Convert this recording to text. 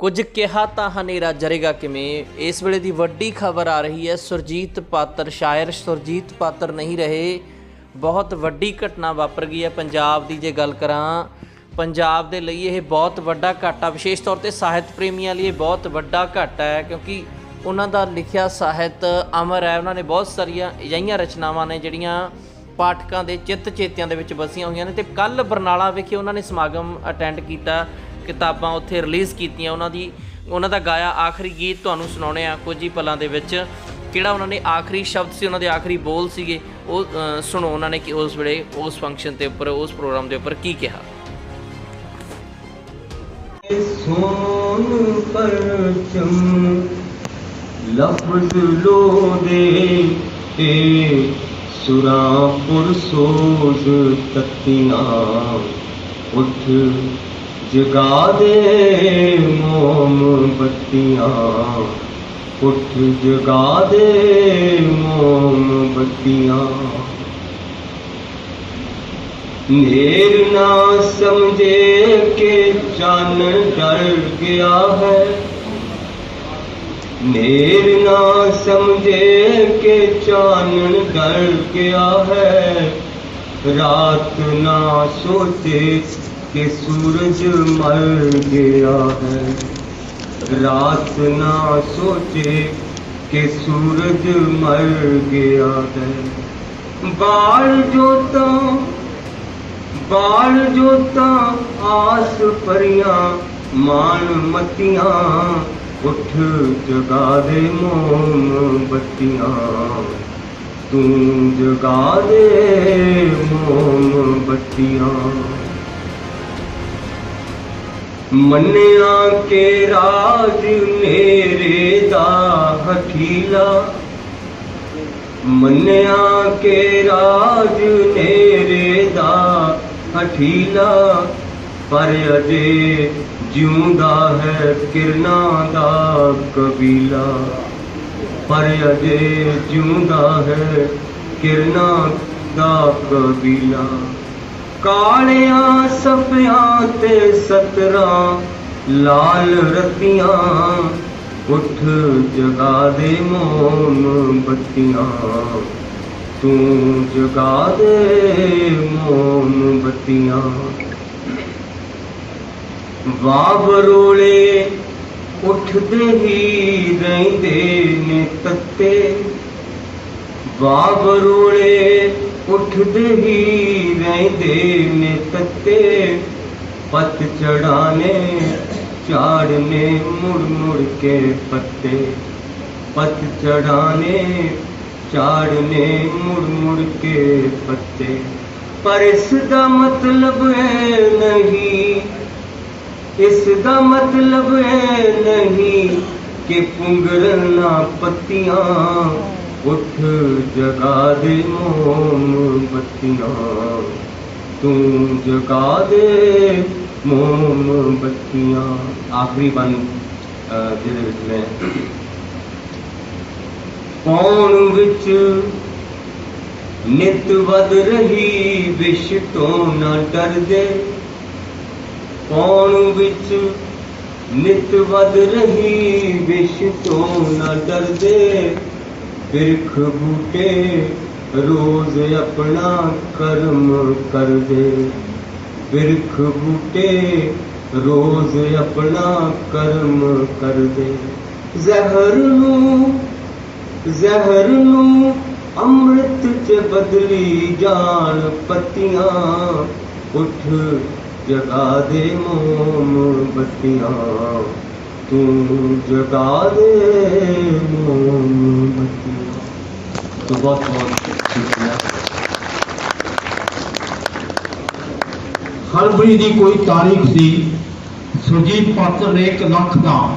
ਕੁਝ ਕਿਹਾ ਤਾਂ ਹਨੇਰਾ ਜਰੇਗਾ ਕਿਵੇਂ? ਇਸ ਵੇਲੇ ਦੀ ਵੱਡੀ ਖਬਰ ਆ ਰਹੀ ਹੈ, ਸੁਰਜੀਤ ਪਾਤਰ, ਸ਼ਾਇਰ ਸੁਰਜੀਤ ਪਾਤਰ ਨਹੀਂ ਰਹੇ। ਬਹੁਤ ਵੱਡੀ ਘਟਨਾ ਵਾਪਰ ਗਈ ਹੈ ਪੰਜਾਬ ਦੀ ਜੇ ਗੱਲ ਕਰਾਂ। ਪੰਜਾਬ ਦੇ ਲਈ ਇਹ ਬਹੁਤ ਵੱਡਾ ਘਾਟਾ, ਵਿਸ਼ੇਸ਼ ਤੌਰ ਤੇ ਸਾਹਿਤ ਪ੍ਰੇਮੀਆਂ ਲਈ ਇਹ ਬਹੁਤ ਵੱਡਾ ਘਾਟਾ ਹੈ, ਕਿਉਂਕਿ ਉਹਨਾਂ ਦਾ ਲਿਖਿਆ ਸਾਹਿਤ ਅਮਰ ਹੈ। ਉਹਨਾਂ ਨੇ ਬਹੁਤ ਸਾਰੀਆਂ ਅਜਿਹੀਆਂ ਰਚਨਾਵਾਂ ਨੇ ਜਿਹੜੀਆਂ ਪਾਠਕਾਂ ਦੇ ਚਿੱਤ ਚੇਤਿਆਂ ਦੇ ਵਿੱਚ ਵਸੀਆਂ ਹੋਈਆਂ ਨੇ। ਤੇ ਕੱਲ ਬਰਨਾਲਾ ਵਿਖੇ ਉਹਨਾਂ ਨੇ ਸਮਾਗਮ ਅਟੈਂਡ ਕੀਤਾ। ਕਿਤਾਬਾਂ ਉੱਥੇ ਰਿਲੀਜ਼ ਕੀਤੀਆਂ ਉਹਨਾਂ ਦੀ, ਉਹਨਾਂ ਦਾ ਗਾਇਆ ਆਖਰੀ ਗੀਤ ਤੁਹਾਨੂੰ ਸੁਣਾਉਣੇ ਆ ਕੁਝ ਹੀ ਪਲਾਂ ਦੇ ਵਿੱਚ। ਕਿਹੜਾ ਉਹਨਾਂ ਨੇ ਆਖਰੀ ਸ਼ਬਦ ਸੀ, ਉਹਨਾਂ ਦੇ ਆਖਰੀ ਬੋਲ ਸੀਗੇ? ਉਹ ਸੁਣੋ ਉਹਨਾਂ ਨੇ ਕਿ ਉਸ ਵੇਲੇ ਉਸ ਫੰਕਸ਼ਨ ਤੇ ਉੱਪਰ, ਉਸ ਪ੍ਰੋਗਰਾਮ ਦੇ ਉੱਪਰ ਕੀ ਕਿਹਾ। ਸੋਨ ਪਰਚਮ ਲਫ਼ਜ਼ ਲੋ ਦੇ ਜਗਾ ਦੇ ਮੋਮਬੱਤੀਆਂ ਉੱਠ ਜਗਾ ਦੇ ਮੋਮਬੱਤੀਆਂ ਨੇਰ ਨਾ ਸਮਝੇ ਕਿ ਚੰਨ ਡਰ ਗਿਆ ਹੈ। ਨੇਰ ਨਾ ਸਮਝੇ ਕਿ ਚਾਨਣ ਡਰ ਗਿਆ ਹੈ। ਰਾਤ ਨਾ ਸੋਚੇ कि सूरज मर गया है रात ना सोचे कि सूरज मर गया है बाल जोता बाल जोता आस परियां मान मतियां उठ जगा दे मोमबत्तियां तू जगा दे मोमबत्तियां ਮੰਨਿਆ ਕੇ ਰਾਜ ਮੇਰੇ ਦਾ ਹਠੀਲਾ ਮੰਨਿਆ ਕੇ ਰਾਜ ਨੇਰੇ ਦਾ ਹਠੀਲਾ ਪਰ ਅਜੇ ਜਿਉਂਦਾ ਹੈ ਕਿਰਨਾਂ ਦਾ ਕਬੀਲਾ। ਪਰ ਅਜੇ ਜਿਉਂਦਾ ਹੈ ਕਿਰਨਾਂ ਦਾ ਕਬੀਲਾ। ਕਾਲਿਆਂ ਸਫਿਆਂ ਤੇ ਸਤਰਾਂ, ਲਾਲ ਰਤੀਆਂ, ਉੱਠ ਜਗਾ ਦੇ ਮੋਮ ਬੱਤੀਆਂ। ਤੂੰ ਜਗਾ ਦੇ ਮੋਮ ਬੱਤੀਆਂ। ਵਾਵਰੋਲੇ ਉੱਠਦੇ ਹੀ ਰਹਿੰਦੇ ਨੇ ਤੱਤੇ। ਵਾਵਰੋਲੇ ਉਠਦੇ ਹੀ ਰਹਿੰਦੇ ਨੇ ਤੱਤੇ ਪਤ ਚੜਾਣੇ ਝਾੜਨੇ ਮੁੜ ਮੁੜ ਕੇ ਪੱਤੇ ਪਤ ਚੜਾਣੇ ਝਾੜਨੇ ਮੁੜ ਮੁੜ ਕੇ ਪੱਤੇ ਪਰ ਇਸ ਦਾ ਮਤਲਬ ਹੈ ਨਹੀਂ ਇਸ ਦਾ ਮਤਲਬ ਹੈ ਨਹੀਂ ਕਿ ਪੁੰਗਰਨਾ ਪੱਤੀਆਂ ਉੱਠ ਜਗਾ ਦੇ ਮੋਮ ਬੱਤੀਆਂ। ਤੂੰ ਜਗਾ ਦੇ ਮੋਮ ਬੱਤੀਆਂ। ਆਖਰੀ ਬਨ ਜਿਹਦੇ ਵਿੱਚ ਮੈਂ ਪੌਣ ਵਿੱਚ ਨਿਤ ਵਧ ਰਹੀ ਵਿਸ਼ ਤੋਂ ਨਾ ਡਰਦੇ? ਪੌਣ ਵਿੱਚ ਨਿਤ ਵਧ ਰਹੀ ਵਿਸ਼ ਤੋਂ ਨਾ ਡਰਦੇ? बिरख बूटे रोज अपना कर्म कर दे। बिरख बूटे रोज अपना कर्म कर दे। जहर नू जहर नू अमृत च बदली जान, पत्तियाँ उठ, जगा दे मोम बत्तियाँ। ਤੂੰ ਜਗਾ ਦੇ ਮੋਮਬਤੀ। ਤੋ ਬਹੁਤ ਬਹੁਤ ਸ਼ੁਕਰੀਆ। ਹਰਬਰੀ ਦੀ ਕੋਈ ਤਾਰੀਖ ਸੀ ਸੁਜੀਤ ਪਾਤਰ ਨੇ 1 ਲੱਖ ਦਾ।